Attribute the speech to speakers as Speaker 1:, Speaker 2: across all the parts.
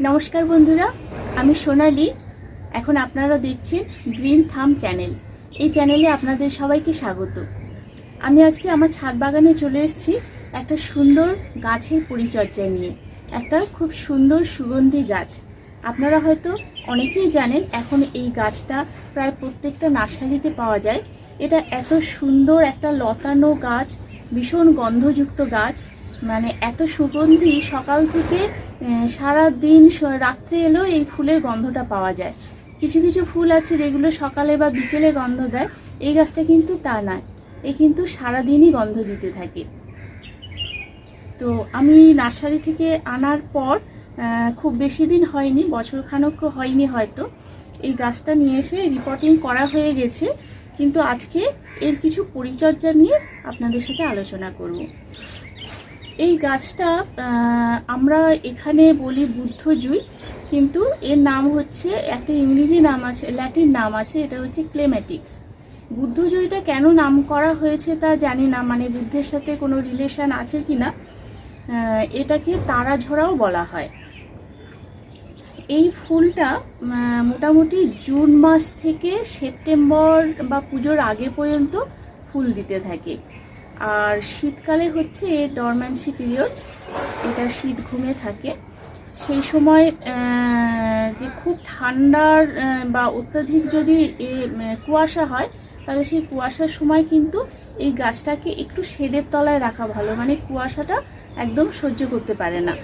Speaker 1: নমস্কার বন্ধুরা, আমি সোনালি। এখন আপনারা দেখছেন গ্রিন থাম চ্যানেল। এই চ্যানেলে আপনাদের সবাইকে স্বাগত। আমি আজকে আমার ছাদ বাগানে চলে এসেছি একটা সুন্দর গাছের পরিচর্যা নিয়ে। একটা খুব সুন্দর সুগন্ধি গাছ। আপনারা হয়তো অনেকেই জানেন, এখন এই গাছটা প্রায় প্রত্যেকটা নার্সারিতে পাওয়া যায়। এটা এত সুন্দর একটা লতানো গাছ, ভীষণ গন্ধযুক্ত গাছ। মানে এত সুগন্ধি সকাল থেকে সারা দিন রাত্রে এলেও এই ফুলের গন্ধটা পাওয়া যায়। কিছু কিছু ফুল আছে যেগুলো সকালে বা বিকেলে গন্ধ দেয়, এই গাছটা কিন্তু তা নয়। এ কিন্তু সারাদিনই গন্ধ দিতে থাকে। তো আমি নার্সারি থেকে আনার পর খুব বেশি দিন হয়নি, বছর খানক হয়নি হয়তো। এই গাছটা নিয়ে এসে রিপোর্টিং করা হয়ে গেছে, কিন্তু আজকে এর কিছু পরিচর্যা নিয়ে আপনাদের সাথে আলোচনা করব। এই গাছটা আমরা এখানে বলি বুদ্ধ জুই কিন্তু এর নাম হচ্ছে, একটা ইংরেজি নাম আছে, ল্যাটিন নাম আছে, এটা হচ্ছে ক্লেম্যাটিক্স বুদ্ধ জুইটা কেন নাম করা হয়েছে তা জানি না মানে বুদ্ধের সাথে কোনো রিলেশন আছে কি না এটাকে তারাঝরাও বলা হয়। এই ফুলটা মোটামুটি জুন মাস থেকে সেপ্টেম্বর বা পুজোর আগে পর্যন্ত ফুল দিতে থাকে। আর শীতকালে হচ্ছে এর ডরম্যান্সি পিরিয়ড এটা শীত ঘুমে থাকে। সেই সময় যে খুব ঠান্ডার বা অত্যাধিক যদি এ, কুয়াশা হয় তাহলে সেই কুয়াশার সময় কিন্তু এই গাছটাকে একটু শেডের তলায় রাখা ভালো মানে কুয়াশাটা একদম সহ্য করতে পারে না।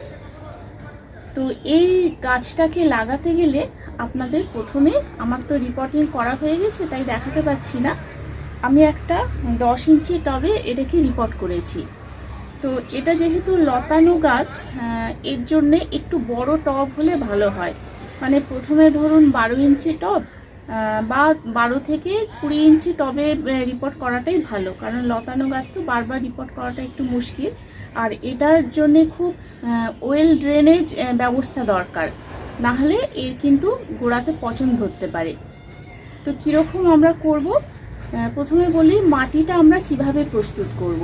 Speaker 1: তো এই গাছটাকে লাগাতে গেলে আপনাদের প্রথমে আমার তো রিপোর্টিং করা হয়ে গেছে তাই দেখাতে পাচ্ছি না। আমি একটা দশ ইঞ্চি টবে এটাকে রিপোর্ট করেছি। তো এটা যেহেতু লতানো গাছ এর জন্যে একটু বড় টব হলে ভালো হয়। মানে প্রথমে ধরুন বারো ইঞ্চি টব বা বারো থেকে কুড়ি ইঞ্চি টবে রিপোর্ট করাটাই ভালো। কারণ লতানো গাছ তো বারবার রিপোর্ট করাটা একটু মুশকিল। আর এটার জন্যে খুব ওয়েল ড্রেনেজ ব্যবস্থা দরকার। নাহলে এর কিন্তু গোড়াতে পচন ধরতে পারে। তো কীরকম আমরা করব? প্রথমে বলি মাটিটা আমরা কীভাবে প্রস্তুত করব।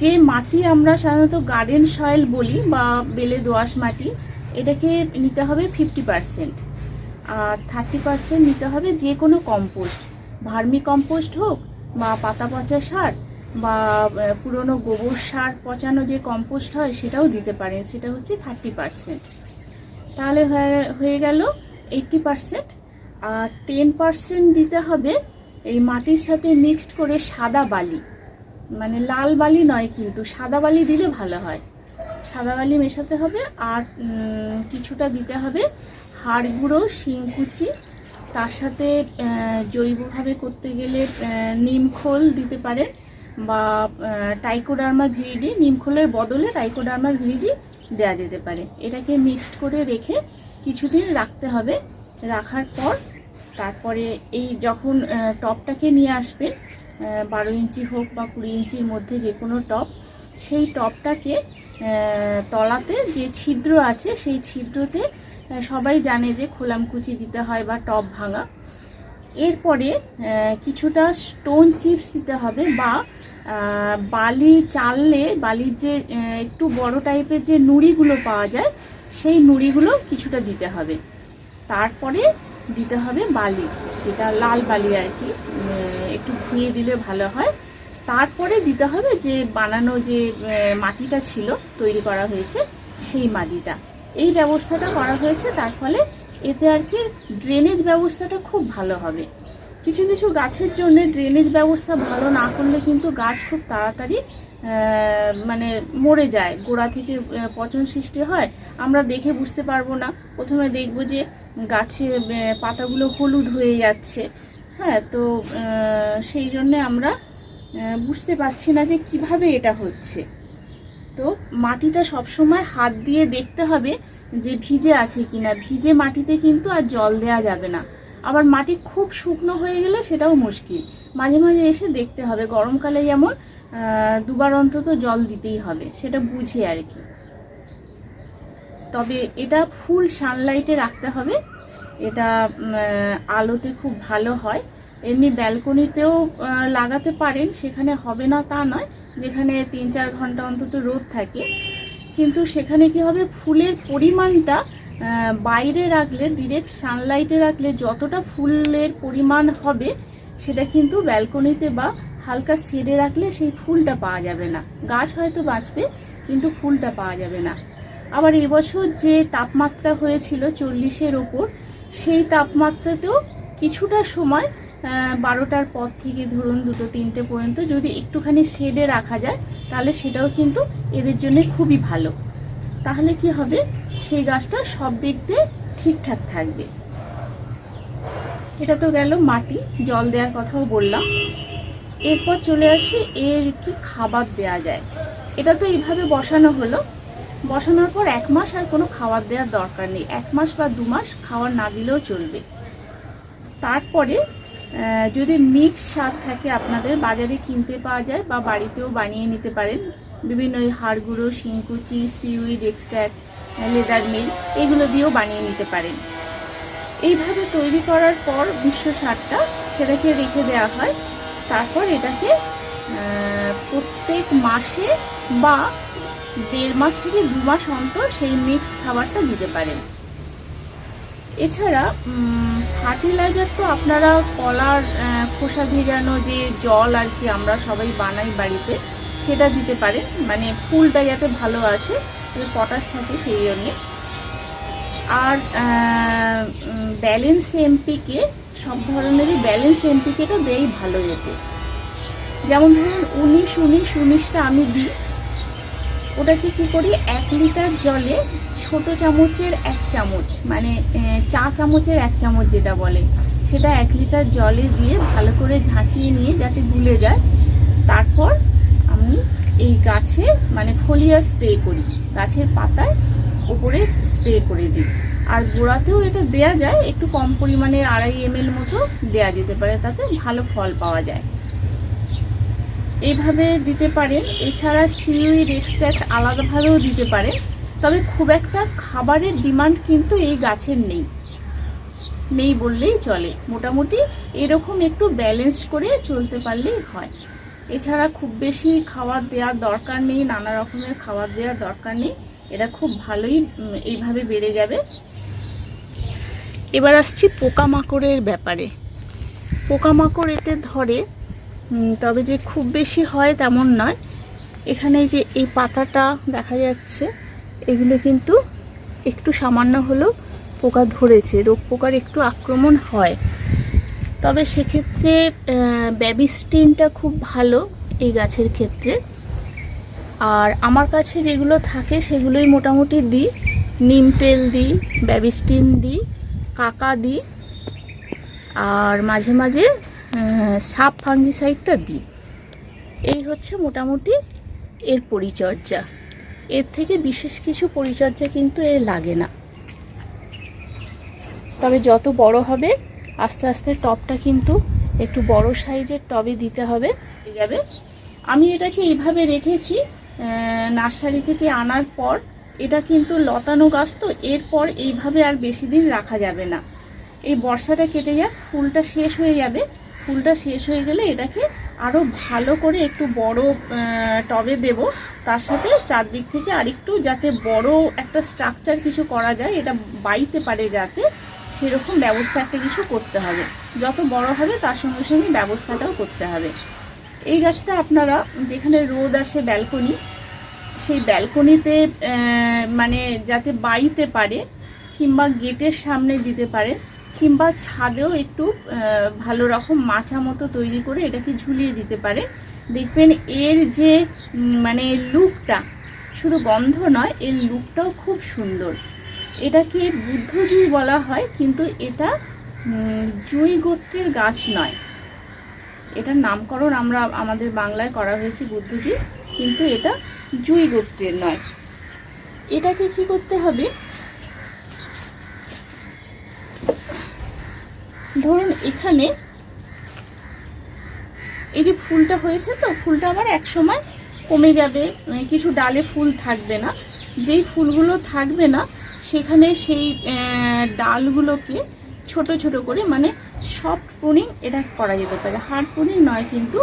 Speaker 1: যে মাটি আমরা সাধারণত গার্ডেন সয়েল বলি বা বেলে দোআঁশ মাটি, এটাকে নিতে হবে ফিফটি পারসেন্ট আর থার্টি পারসেন্ট নিতে হবে যে কোনো কম্পোস্ট ভার্মি কম্পোস্ট হোক বা পাতা পচা সার বা পুরনো গোবর সার পচানো যে কম্পোস্ট হয় সেটাও দিতে পারেন, সেটা হচ্ছে থার্টি পারসেন্ট তাহলে হয়ে গেল এইটটি পারসেন্ট আর টেন পারসেন্ট দিতে হবে এই মাটির সাথে মিক্সড করে সাদা বালি। মানে লাল বালি নয় কিন্তু, সাদা বালি দিলে ভালো হয়। সাদা বালি মেশাতে হবে আর কিছুটা দিতে হবে হাড় গুঁড়ো শিংকুচি তার সাথে জৈবভাবে করতে গেলে নিমখোল দিতে পারেন বা টাইকোডার্মা ভিরিডি নিমখোলের বদলে টাইকোডার্মা ভিরিডি দেওয়া যেতে পারে। এটাকে মিক্সড করে রেখে কিছুদিন রাখতে হবে। রাখার পর তারপরে এই যখন আহ, টবটাকে নিয়ে আসবেন বারো ইঞ্চি হোক বা কুড়ি ইঞ্চির মধ্যে যে কোনো টব সেই টবটাকে আহ, তলাতে যে ছিদ্র আছে সেই ছিদ্রতে সবাই জানে যে খোলামকুচি দিতে হয় বা টব ভাঙা। এরপরে কিছুটা স্টোন চিপস দিতে হবে বা বালি চাললে বালির যে একটু বড় টাইপের যে নুড়িগুলো পাওয়া যায় সেই নুড়িগুলো কিছুটা দিতে হবে। তারপরে দিতে হবে বালি, যেটা লাল বালি আর কি একটু ধুয়ে দিলে ভালো হয়। তারপরে দিতে হবে যে বানানো যে মাটিটা ছিল, তৈরি করা হয়েছে, সেই মাটিটা। এই ব্যবস্থাটা করা হয়েছে, তার ফলে এতে আর কি ড্রেনেজ ব্যবস্থাটা খুব ভালো হবে। কিছু কিছু গাছের জন্য ড্রেনেজ ব্যবস্থা ভালো না করলে কিন্তু গাছ খুব তাড়াতাড়ি মানে মরে যায়। গোড়া থেকে পচন সৃষ্টি হয়। আমরা দেখে বুঝতে পারব না। প্রথমে দেখব যে গাছে পাতাগুলো হলুদ হয়ে যাচ্ছে। হ্যাঁ তো সেই জন্যে আমরা বুঝতে পারছি না যে কীভাবে এটা হচ্ছে। তো মাটিটা সবসময় হাত দিয়ে দেখতে হবে যে ভিজে আছে কিনা। ভিজে মাটিতে কিন্তু আর জল দেওয়া যাবে না। আবার মাটি খুব শুকনো হয়ে গেলে সেটাও মুশকিল। মাঝে মাঝে এসে দেখতে হবে। গরমকালে যেমন দুবার অন্তত জল দিতেই হবে, সেটা বুঝে আর কি। তবে এটা ফুল সানলাইটে রাখতে হবে। এটা আলোতে খুব ভালো হয়। এমনি ব্যালকনিতেও লাগাতে পারেন, সেখানে হবে না তা নয়। যেখানে তিন চার ঘণ্টা অন্তত রোদ থাকে। কিন্তু সেখানে কি হবে? ফুলের পরিমাণটা বাইরে রাখলে ডিরেক্ট সানলাইটে রাখলে যতটা ফুলের পরিমাণ হবে, সেটা কিন্তু ব্যালকনিতে বা হালকা শেডে রাখলে সেই ফুলটা পাওয়া যাবে না। গাছ হয়তো বাঁচবে, কিন্তু ফুলটা পাওয়া যাবে না। আবার এবছর যে তাপমাত্রা হয়েছিল চল্লিশের ওপর, সেই তাপমাত্রাতেও কিছুটা সময় বারোটার পর থেকে ধরুন দুটো, তিনটে পর্যন্ত যদি একটুখানি শেডে রাখা যায়, তাহলে সেটাও কিন্তু এদের জন্য খুবই ভালো। তাহলে কি হবে? সেই গাছটা সব দিক দিয়ে ঠিকঠাক থাকবে। এটা তো গেল মাটি, জল দেওয়ার কথাও বললাম। এরপর চলে আসি এর কি খাবার দেয়া যায়। এটা তো এইভাবে বসানো হলো। বসানোর পর এক মাস আর কোনো খাবার দেওয়ার দরকার নেই। এক মাস বা দু মাস খাওয়ার না দিলেও চলবে। তারপরে যদি মিক্স স্বাদ থাকে আপনাদের, বাজারে কিনতে পাওয়া যায় বা বাড়িতেও বানিয়ে নিতে পারেন। বিভিন্ন ওই হাড়গুঁড়ো শিংকুচি সিউইড এক্সট্র্যাক্ট লেদার মিল এগুলো দিয়েও বানিয়ে নিতে পারেন। এইভাবে তৈরি করার পর বিশ্ব সারটা সেটাকে রেখে দেওয়া হয়। তারপর এটাকে প্রত্যেক মাসে বা দেড় মাস থেকে দু মাস অন্তর সেই মিক্সড খাবারটা দিতে পারেন। এছাড়া ফার্টিলাইজার তো আপনারা কলার খোসা ভেজানো যে জল আর কি আমরা সবাই বানাই বাড়িতে, সেটা দিতে পারেন। মানে ফুলটা যাতে ভালো আসে পটাশ থাকে সেই জন্যে। আর ব্যালেন্স এমপিকে সব ধরনেরই ব্যালেন্স এমপিকেটা দেয় ভালো যেতে যেমন ধরুন, উনিশ উনিশ, উনিশটা আমি দিই ওটাকে কি করি? এক লিটার জলে ছোট চামচের এক চামচ মানে চা চামচের এক চামচ যেটা বলে, সেটা এক লিটার জলে দিয়ে ভালো করে ঝাঁকিয়ে নিয়ে যাতে গুলে যায়। তারপর আমি এই গাছে মানে ফলিয়া স্প্রে করি। গাছের পাতায় ওপরে স্প্রে করে দিই। আর গোড়াতেও এটা দেয়া যায়, একটু কম পরিমাণে আড়াই এম মতো দেয়া যেতে পারে, তাতে ভালো ফল পাওয়া যায়। এইভাবে দিতে পারেন। এছাড়া সিউইড এক্সট্রাক্ট আলাদাভাবেও দিতে পারেন। তবে খুব একটা খাবারের ডিমান্ড কিন্তু এই গাছের নেই। নেই বললেই চলে। মোটামুটি এরকম একটু ব্যালেন্স করে চলতে পারলেই হয়। এছাড়া খুব বেশি খাবার দেওয়ার দরকার নেই, নানা রকমের খাবার দেওয়ার দরকার নেই। এটা খুব ভালোই এইভাবে বেড়ে যাবে। এবার আসছি পোকামাকড়ের ব্যাপারে। পোকামাকড় এতে ধরে তবে যে খুব বেশি হয় তেমন নয়। এখানে যে এই পাতাটা দেখা যাচ্ছে, এগুলো কিন্তু একটু সামান্য হলেও পোকা ধরেছে, রোগ পোকার একটু আক্রমণ হয়। তবে সেক্ষেত্রে ব্যাবিস্টিনটা খুব ভালো এই গাছের ক্ষেত্রে। আর আমার কাছে যেগুলো থাকে, সেগুলোই মোটামুটি দিই। নিম তেল দিই, ব্যাবিস্টিন দিই, কাকা দিই। আর মাঝে মাঝে সাপ ফাঙ্গিসাইডটা দিই। এই হচ্ছে মোটামুটি এর পরিচর্যা। এর থেকে বিশেষ কিছু পরিচর্যা কিন্তু এর লাগে না। তবে যত বড় হবে, আস্তে আস্তে টবটা কিন্তু একটু বড় সাইজের টবে দিতে হবে। যাবে আমি এটাকে এইভাবে রেখেছি নার্সারি থেকে আনার পর। এটা কিন্তু লতানো গাছ, তো এরপর এইভাবে আর বেশি দিন রাখা যাবে না। এই বর্ষাটা কেটে যাক, ফুলটা শেষ হয়ে যাবে। ফুলটা শেষ হয়ে গেলে এটাকে আরও ভালো করে একটু বড় টবে দেব। তার সাথে চারদিক থেকে আরেকটু যাতে বড় একটা স্ট্রাকচার কিছু করা যায়, এটা বাইতে পারে যাতে সেরকম ব্যবস্থা একটা কিছু করতে হবে। যত বড় হবে, তার সঙ্গে সঙ্গে ব্যবস্থাটাও করতে হবে। এই গাছটা আপনারা যেখানে রোদ আসে ব্যালকনি সেই ব্যালকনিতে মানে যাতে বাইতে পারে কিংবা গেটের সামনে দিতে পারে কিংবা ছাদেও একটু ভালো রকম মাচা মতো তৈরি করে এটাকে ঝুলিয়ে দিতে পারে। দেখবেন এর যে মানে লুকটা শুধু গন্ধ নয়, এর লুকটাও খুব সুন্দর। এটাকে বুদ্ধ বুদ্ধজুই বলা হয়, কিন্তু এটা জুই গোত্রের গাছ নয়। এটার নামকরণ আমরা, আমাদের বাংলায় করা হয়েছে বুদ্ধজুই কিন্তু এটা জুই গোত্রের নয়। এটাকে কি করতে হবে? ধরুন এখানে এই যে ফুলটা হয়েছে তো, ফুলটা আবার এক সময় কমে যাবে মানে কিছু ডালে ফুল থাকবে না। যেই ফুলগুলো থাকবে না, সেখানে সেই ডালগুলোকে ছোট ছোট করে মানে সফট পুনিং এটা করা যেতে পারে। হার্ড প্রুনিং নয়, কিন্তু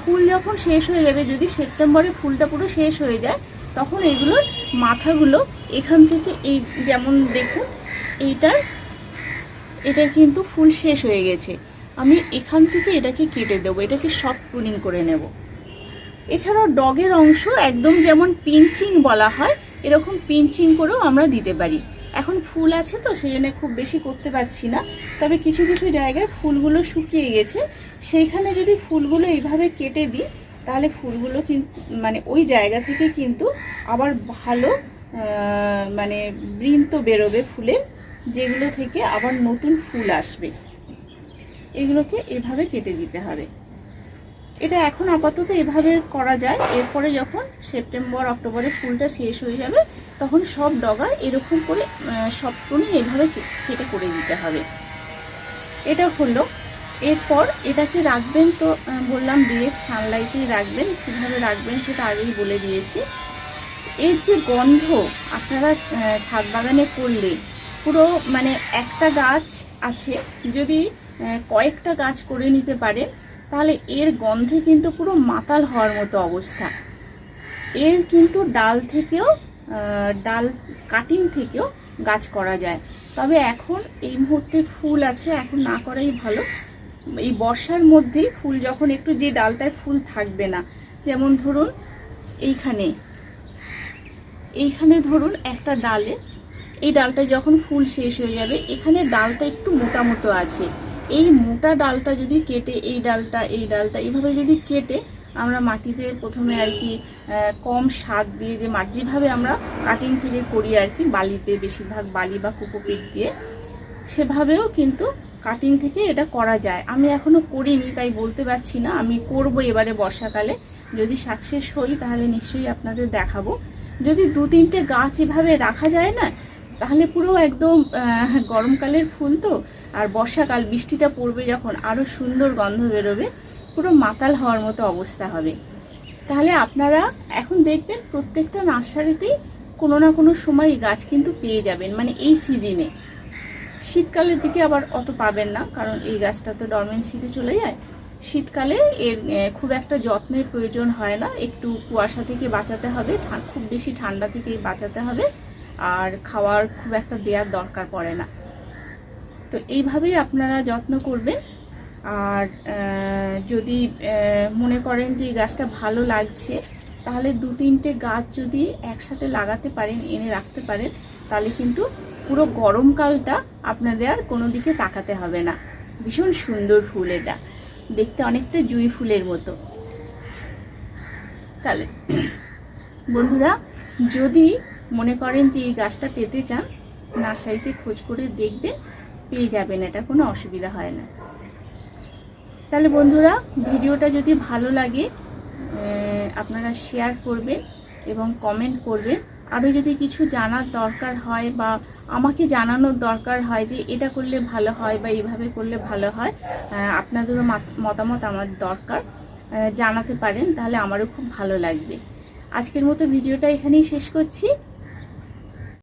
Speaker 1: ফুল যখন শেষ হয়ে যাবে, যদি সেপ্টেম্বরে ফুলটা পুরো শেষ হয়ে যায়, তখন এগুলোর মাথাগুলো এখান থেকে এই যেমন দেখুন, এইটার এটা কিন্তু ফুল শেষ হয়ে গেছে। আমি এখান থেকে এটাকে কেটে দেবো, এটাকে সফট প্রুনিং করে নেব। এছাড়াও ডগের অংশ একদম যেমন পিঞ্চিং বলা হয়, এরকম পিঞ্চিং করেও আমরা দিতে পারি। এখন ফুল আছে তো, সেই জন্য খুব বেশি করতে পারছি না। তবে কিছু কিছু জায়গায় ফুলগুলো শুকিয়ে গেছে। সেইখানে যদি ফুলগুলো এইভাবে কেটে দিই, তাহলে ফুলগুলো কিন্তু মানে ওই জায়গা থেকে কিন্তু আবার ভালো মানে বৃন্ত বেরোবে ফুলের। যেগুলো থেকে আবার নতুন ফুল আসবে। এগুলোকে এভাবে কেটে দিতে হবে। এটা এখন আপাতত এভাবে করা যায়। এরপরে যখন সেপ্টেম্বর অক্টোবরে ফুলটা শেষ হয়ে যাবে তখন সব ডগা এরকম করে আহ, সব কোণে এভাবে কেটে করে দিতে হবে। এটা হলো। এরপর এটাকে রাখবেন তো বললাম ডিরেক্ট সানলাইটেই রাখবেন। কীভাবে রাখবেন সেটা আগেই বলে দিয়েছি। এর যে গন্ধ আপনারা ছাদ বাগানে করলে পুরো মানে একটা গাছ আছে। যদি কয়েকটা গাছ করে নিতে পারেন তাহলে এর গন্ধে কিন্তু পুরো মাতাল হওয়ার মতো অবস্থা। এর কিন্তু ডাল থেকেও ডাল কাটিং থেকেও গাছ করা যায়। তবে এখন এই মুহূর্তে ফুল আছে, এখন না করাই ভালো। এই বর্ষার মধ্যেই ফুল যখন একটু যে ডালটায় ফুল থাকবে না, যেমন ধরুন এইখানে। এইখানে ধরুন একটা ডালে এই ডালটা যখন ফুল শেষ হয়ে যাবে, এখানে ডালটা একটু মোটা মতো আছে। এই মোটা ডালটা যদি কেটে, এই ডালটা এই ডালটা এইভাবে যদি কেটে আমরা মাটিতে প্রথমে আর কি কম স্বাদ দিয়ে যে মাটি, যেভাবে আমরা কাটিং থেকে করি আর কি, বালিতে বেশিরভাগ বালি বা কোকোপিট দিয়ে, সেভাবেও কিন্তু কাটিং থেকে এটা করা যায়। আমি এখনও করিনি, তাই বলতে পারছি না। আমি করব এবারে বর্ষাকালে। যদি সাকসেস হই, তাহলে নিশ্চয়ই আপনাদের দেখাবো। যদি দু তিনটে গাছ এভাবে রাখা যায় না তাহলে পুরো একদম গরমকালের ফুল তো? আর বর্ষাকাল, বৃষ্টিটা পড়বে যখন আরও সুন্দর গন্ধ বেরোবে, পুরো মাতাল হওয়ার মতো অবস্থা হবে। তাহলে আপনারা এখন দেখবেন প্রত্যেকটা নার্সারিতেই কোনো না কোনো সময় গাছ কিন্তু পেয়ে যাবেন মানে এই সিজনে। শীতকালের দিকে আবার অত পাবেন না, কারণ এই গাছটা তো ডরমেন্সিতে চলে যায়। শীতকালে এর খুব একটা যত্নের প্রয়োজন হয় না, একটু কুয়াশা থেকে বাঁচাতে হবে খুব বেশি ঠান্ডা থেকে বাঁচাতে হবে। আর খাওয়ার খুব একটা দেওয়ার দরকার পড়ে না। তো এইভাবেই আপনারা যত্ন করবেন। আর যদি মনে করেন যে গাছটা ভালো লাগছে, তাহলে দু তিনটে গাছ যদি একসাথে লাগাতে পারেন, এনে রাখতে পারেন, তাহলে কিন্তু পুরো গরমকালটা আপনাদের আর কোনো দিকে তাকাতে হবে না। ভীষণ সুন্দর ফুল এটা। দেখতে অনেকটা জুঁই ফুলের মতো। তাহলে, বন্ধুরা, যদি মনে করেন যে এই গাছটা পেতে চান, নার্সারিতে খোঁজ করে দেখবেন, পেয়ে যাবেন, এটা কোনো অসুবিধা হয় না। তাহলে বন্ধুরা, ভিডিওটা যদি ভালো লাগে আপনারা শেয়ার করবেন এবং কমেন্ট করবেন। আরও যদি কিছু জানার দরকার হয় বা আমাকে জানানোর দরকার হয় যে এটা করলে ভালো হয় বা এইভাবে করলে ভালো হয় আপনাদেরও মতামত আমার দরকার জানাতে পারেন, তাহলে আমারও খুব ভালো লাগবে। আজকের মতো ভিডিওটা এখানেই শেষ করছি।